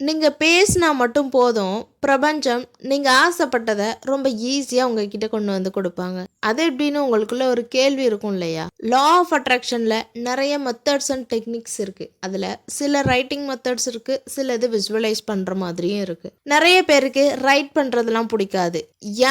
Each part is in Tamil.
நீங்கள் பேசினா மட்டும் போதும். பிரபஞ்சம் நீங்கள் ஆசைப்பட்டதை ரொம்ப ஈஸியாக உங்ககிட்ட கொண்டு வந்து கொடுப்பாங்க. அது எப்படின்னு உங்களுக்குள்ள ஒரு கேள்வி இருக்கும் இல்லையா? லா ஆஃப் அட்ராக்ஷனில் நிறைய மெத்தட்ஸ் அண்ட் டெக்னிக்ஸ் இருக்குது அதில் சில ரைட்டிங் மெத்தட்ஸ் இருக்குது சில இது விஜுவலைஸ் பண்ணுற மாதிரியும் இருக்குது நிறைய பேருக்கு ரைட் பண்ணுறதுலாம் பிடிக்காது.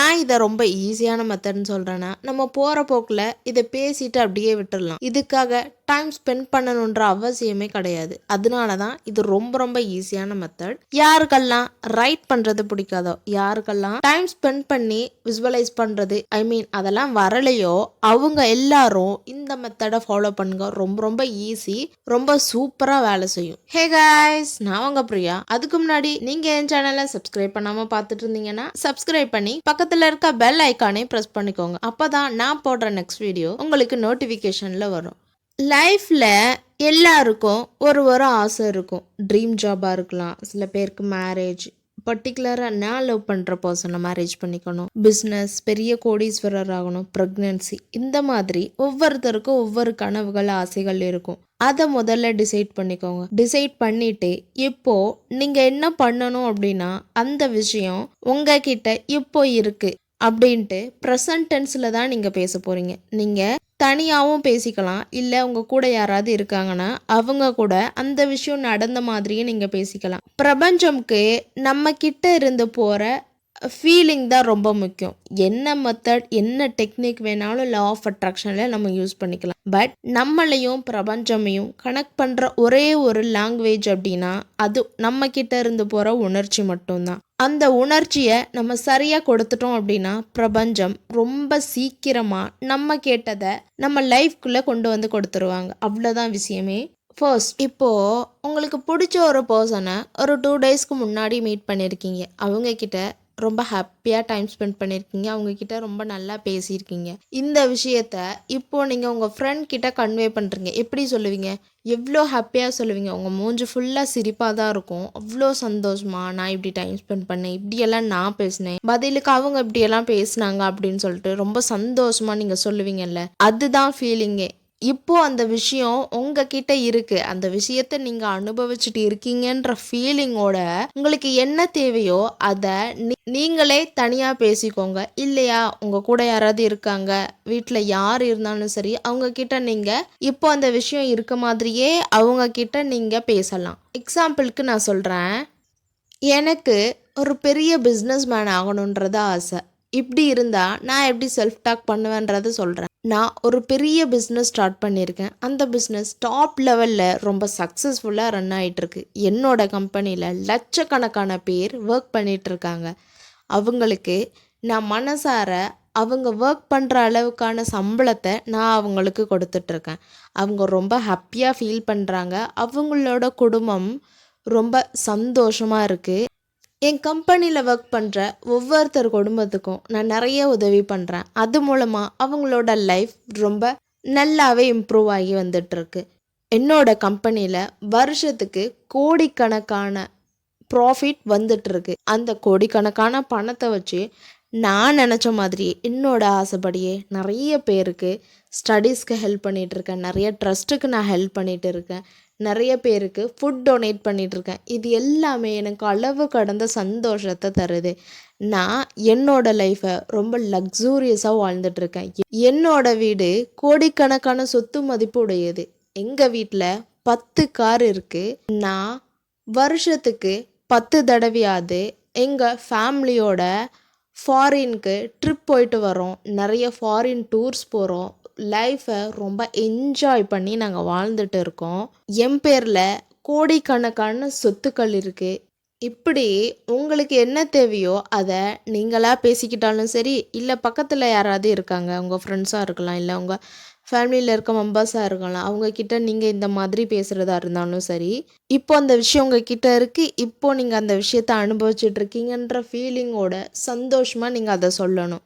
ஏன் இதை ரொம்ப ஈஸியான மெத்தட்னு சொல்கிறேன்னா நம்ம போகிற போக்கில் இதை பேசிட்டு அப்படியே விட்டுடலாம் இதுக்காக டைம் ஸ்பெண்ட் பண்ணணுன்ற அவசியமே கிடையாது. அதனால தான் இது ரொம்ப ரொம்ப ஈஸியான மெத்தட் யாருக்கெல்லாம் ரைட் பண்ணுறது பிடிக்காதோ? யாருக்கெல்லாம் டைம் ஸ்பெண்ட் பண்ணி விசுவலைஸ் பண்ணுறது ஐ மீன் அதெல்லாம் வரலையோ? அவங்க எல்லாரும் இந்த மெத்தடை ஃபாலோ பண்ணுங்க. ரொம்ப ரொம்ப ஈஸி ரொம்ப சூப்பராக வேலை செய்யும். ஹே காய்ஸ் நான் உங்க பிரியா. அதுக்கு முன்னாடி நீங்கள் என் சேனலை சப்ஸ்கிரைப் பண்ணாமல் பார்த்துட்டு இருந்தீங்கன்னா சப்ஸ்கிரைப் பண்ணி பக்கத்தில் இருக்க பெல் ஐக்கானே ப்ரெஸ் பண்ணிக்கோங்க. அப்பதான் நான் போடுற நெக்ஸ்ட் வீடியோ உங்களுக்கு நோட்டிஃபிகேஷனில் வரும். லைஃப்பில் எல்லாருக்கும் ஒரு ஒரு ஆசை இருக்கும். ட்ரீம் ஜாபாக இருக்கலாம். சில பேருக்கு மேரேஜ் பர்டிகுலராக நான் லவ் பண்ணுற பர்சனை மேரேஜ் பண்ணிக்கணும். பிஸ்னஸ் பெரிய கோடீஸ்வரர் ஆகணும் ப்ரெக்னென்சி இந்த மாதிரி ஒவ்வொருத்தருக்கும் ஒவ்வொரு கனவுகள் ஆசைகள் இருக்கும். அதை முதல்ல டிசைட் பண்ணிக்கோங்க. டிசைட் பண்ணிட்டு இப்போ நீங்கள் என்ன பண்ணணும் அப்படின்னா அந்த விஷயம் உங்ககிட்ட இப்போ இருக்கு. அப்படின்ட்டு ப்ரெசன்ட் டென்ஸில் தான் நீங்கள் பேச போகிறீங்க நீங்கள் தனியாகவும் பேசிக்கலாம். இல்லை உங்கள் கூட யாராவது இருக்காங்கன்னா அவங்க கூட அந்த விஷயம் நடந்த மாதிரியே நீங்கள் பேசிக்கலாம். பிரபஞ்சம்க்கு நம்ம கிட்ட இருந்து போகிற ஃபீலிங் தான் ரொம்ப முக்கியம். என்ன மெத்தட் என்ன டெக்னிக் வேணாலும் லா ஆஃப் அட்ராக்ஷனில் நம்ம யூஸ் பண்ணிக்கலாம். பட் நம்மளையும் பிரபஞ்சமையும் கனெக்ட் பண்ணுற ஒரே ஒரு லாங்குவேஜ் அப்படின்னா அது நம்ம இருந்து போகிற உணர்ச்சி மட்டும்தான். அந்த உணர்ச்சியை நம்ம சரியாக கொடுத்துட்டோம் அப்படின்னா பிரபஞ்சம் ரொம்ப சீக்கிரமாக நம்ம கேட்டதை நம்ம லைஃப்குள்ளே கொண்டு வந்து கொடுத்துருவாங்க. அவ்வளோதான் விஷயமே. ஃபர்ஸ்ட் இப்போது உங்களுக்கு பிடிச்ச ஒரு பர்சனை ஒரு டூ டேஸ்க்கு முன்னாடி மீட் பண்ணியிருக்கீங்க அவங்கக்கிட்ட ரொம்ப ஹாப்பியாக டைம் ஸ்பெண்ட் பண்ணியிருக்கீங்க அவங்கக்கிட்ட ரொம்ப நல்லா பேசியிருக்கீங்க. இந்த விஷயத்த இப்போ நீங்கள் உங்கள் ஃப்ரெண்ட் கிட்ட கன்வே பண்ணுறீங்க எப்படி சொல்லுவீங்க? எவ்வளோ ஹாப்பியாக சொல்லுவீங்க? உங்கள் மூஞ்சி ஃபுல்லாக சிரிப்பாக தான் இருக்கும். அவ்வளோ சந்தோஷமா நான் இப்படி டைம் ஸ்பெண்ட் பண்ணேன். இப்படியெல்லாம் நான் பேசினேன். பதிலுக்கு அவங்க இப்படியெல்லாம் பேசினாங்க அப்படின்னு சொல்லிட்டு ரொம்ப சந்தோஷமா நீங்கள் சொல்லுவீங்கல்ல? அதுதான் ஃபீலிங்கே இப்போ அந்த விஷயம் உங்ககிட்ட இருக்குது அந்த விஷயத்தை நீங்கள் அனுபவிச்சுட்டு இருக்கீங்கன்ற ஃபீலிங்கோட உங்களுக்கு என்ன தேவையோ அதை நீங்களே தனியாக பேசிக்கோங்க. இல்லையா? உங்கள் கூட யாராவது இருக்காங்க வீட்டில் யார் இருந்தாலும் சரி அவங்க நீங்கள் இப்போ அந்த விஷயம் இருக்க மாதிரியே அவங்க நீங்கள் பேசலாம். எக்ஸாம்பிளுக்கு நான் சொல்கிறேன் எனக்கு ஒரு பெரிய பிஸ்னஸ் மேன் ஆகணுன்றது ஆசை. இப்படி இருந்தால் நான் எப்படி செல்ஃப் டாக் பண்ணுவேன்றதை சொல்கிறேன் நான் ஒரு பெரிய பிஸ்னஸ் ஸ்டார்ட் பண்ணியிருக்கேன். அந்த பிஸ்னஸ் டாப் லெவலில் ரொம்ப சக்ஸஸ்ஃபுல்லாக ரன் ஆகிட்டுருக்கு என்னோட கம்பெனியில் லட்சக்கணக்கான பேர் ஒர்க் பண்ணிகிட்ருக்காங்க அவங்களுக்கு நான் மனசார அவங்க ஒர்க் பண்ணுற அளவுக்கான சம்பளத்தை நான் அவங்களுக்கு கொடுத்துட்ருக்கேன் அவங்க ரொம்ப ஹாப்பியாக ஃபீல் பண்ணுறாங்க அவங்களோட குடும்பம் ரொம்ப சந்தோஷமாக இருக்குது என் கம்பெனியில் ஒர்க் பண்ணுற ஒவ்வொருத்தர் குடும்பத்துக்கும் நான் நிறைய உதவி பண்ணுறேன் அது மூலமாக அவங்களோட லைஃப் ரொம்ப நல்லாவே இம்ப்ரூவ் ஆகி வந்துட்டுருக்கு. என்னோட கம்பெனியில் வருஷத்துக்கு கோடிக்கணக்கான ப்ராஃபிட் வந்துட்டுருக்கு. அந்த கோடிக்கணக்கான பணத்தை வச்சு நான் நினச்ச மாதிரியே என்னோட ஆசைப்படியே நிறைய பேருக்கு ஸ்டடீஸ்க்கு ஹெல்ப் பண்ணிகிட்டு இருக்கேன் நிறைய ட்ரஸ்ட்டுக்கு நான் ஹெல்ப் பண்ணிகிட்டு இருக்கேன் நிறைய பேருக்கு ஃபுட் டொனேட் பண்ணிகிட்ருக்கேன் இது எல்லாமே எனக்கு அளவு கடந்த சந்தோஷத்தை தருது. நான் என்னோட லைஃப்பை ரொம்ப லக்ஸூரியஸாக வாழ்ந்துட்டுருக்கேன். என்னோட வீடு கோடிக்கணக்கான சொத்து மதிப்பு உடையது எங்கள் வீட்டில் பத்து கார் இருக்குது நான் வருஷத்துக்கு பத்து தடவையாவது எங்கள் ஃபேமிலியோட ஃபாரின்க்கு ட்ரிப் போயிட்டு வரோம். நிறைய ஃபாரின் டூர்ஸ் போகிறோம் லைஃப்பை ரொம்ப என்ஜாய் பண்ணி நாங்கள் வாழ்ந்துட்டு இருக்கோம். என் பேரில் கோடிக்கணக்கான சொத்துக்கள் இருக்குது இப்படி உங்களுக்கு என்ன தேவையோ அதை நீங்களாக பேசிக்கிட்டாலும் சரி இல்லை பக்கத்தில் யாராவது இருக்காங்க உங்கள் ஃப்ரெண்ட்ஸாக இருக்கலாம் இல்லை உங்கள் ஃபேமிலியில் இருக்க மெம்பர்ஸாக இருக்கலாம் அவங்கக்கிட்ட நீங்கள் இந்த மாதிரி பேசுகிறதா இருந்தாலும் சரி இப்போ அந்த விஷயம் உங்ககிட்ட இருக்குது இப்போ நீங்கள் அந்த விஷயத்தை அனுபவிச்சுட்டு இருக்கீங்கன்ற ஃபீலிங்கோட சந்தோஷமாக நீங்கள் அதை சொல்லணும்.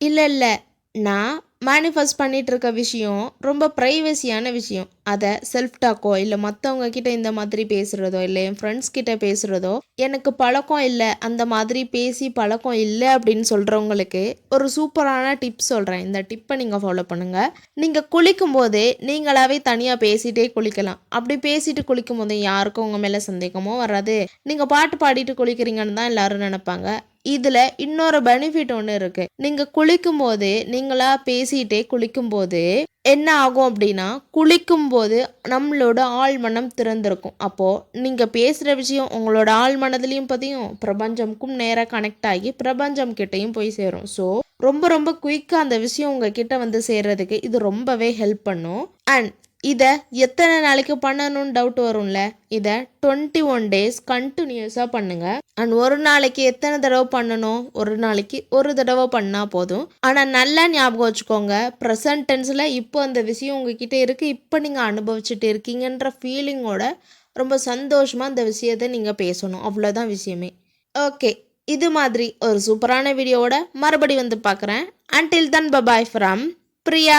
இல்லை இல்லை நான் மேனிஃபெஸ்ட் பண்ணிகிட்ருக்க இருக்க விஷயம் ரொம்ப ப்ரைவசியான விஷயம். அதை செல்ஃப் டாக்கோ இல்லை மற்றவங்க கிட்ட இந்த மாதிரி பேசுகிறதோ இல்லை என் ஃப்ரெண்ட்ஸ் கிட்ட பேசுகிறதோ எனக்கு பழக்கம் இல்லை அந்த மாதிரி பேசி பழக்கம் இல்லை அப்படின்னு சொல்கிறவங்களுக்கு ஒரு சூப்பரான டிப் சொல்கிறேன் இந்த டிப்பை நீங்கள் ஃபாலோ பண்ணுங்கள் நீங்கள் குளிக்கும் போதே நீங்களாவே தனியாக பேசிகிட்டே குளிக்கலாம். அப்படி பேசிட்டு குளிக்கும் போது யாருக்கும் உங்கள் மேலே சந்தேகமோ வராது. நீங்கள் பாட்டு பாடிட்டு குளிக்கிறீங்கன்னு தான் எல்லாரும் நினைப்பாங்க. இதில் இன்னொரு பெனிஃபிட் ஒன்று இருக்குது நீங்கள் குளிக்கும் போது நீங்களாக பேசிகிட்டே குளிக்கும்போது என்ன ஆகும் அப்படின்னா குளிக்கும்போது நம்மளோட ஆழ் மனம் திறந்திருக்கும். அப்போது நீங்கள் பேசுகிற விஷயம் உங்களோட ஆழ்மனதுலேயும் பதியும் பிரபஞ்சம்க்கும் நேராக கனெக்ட் ஆகி பிரபஞ்சம் கிட்டேயும் போய் சேரும். ஸோ ரொம்ப ரொம்ப குயிக்காக அந்த விஷயம் உங்ககிட்ட வந்து சேர்றதுக்கு இது ரொம்பவே ஹெல்ப் பண்ணும். அண்ட் இதை எத்தனை நாளைக்கு பண்ணணும்னு டவுட் வரும்ல? இதை டுவெண்ட்டி ஒன் டேஸ் கண்டினியூஸாக பண்ணுங்கள் அண்ட் ஒரு நாளைக்கு எத்தனை தடவை பண்ணணும்? ஒரு நாளைக்கு ஒரு தடவை பண்ணால் போதும். ஆனால் நல்லா ஞாபகம் வச்சுக்கோங்க. ப்ரெசன்ட் டென்ஸில் இப்போ அந்த விஷயம் உங்ககிட்ட இருக்குது இப்போ நீங்கள் அனுபவிச்சுட்டு இருக்கீங்கன்ற ஃபீலிங்கோட ரொம்ப சந்தோஷமாக அந்த விஷயத்தை நீங்கள் பேசணும். அவ்வளோதான் விஷயமே. ஓகே இது மாதிரி ஒரு சூப்பரான வீடியோவோட மறுபடி வந்து பார்க்குறேன். Until then bye bye from Priya.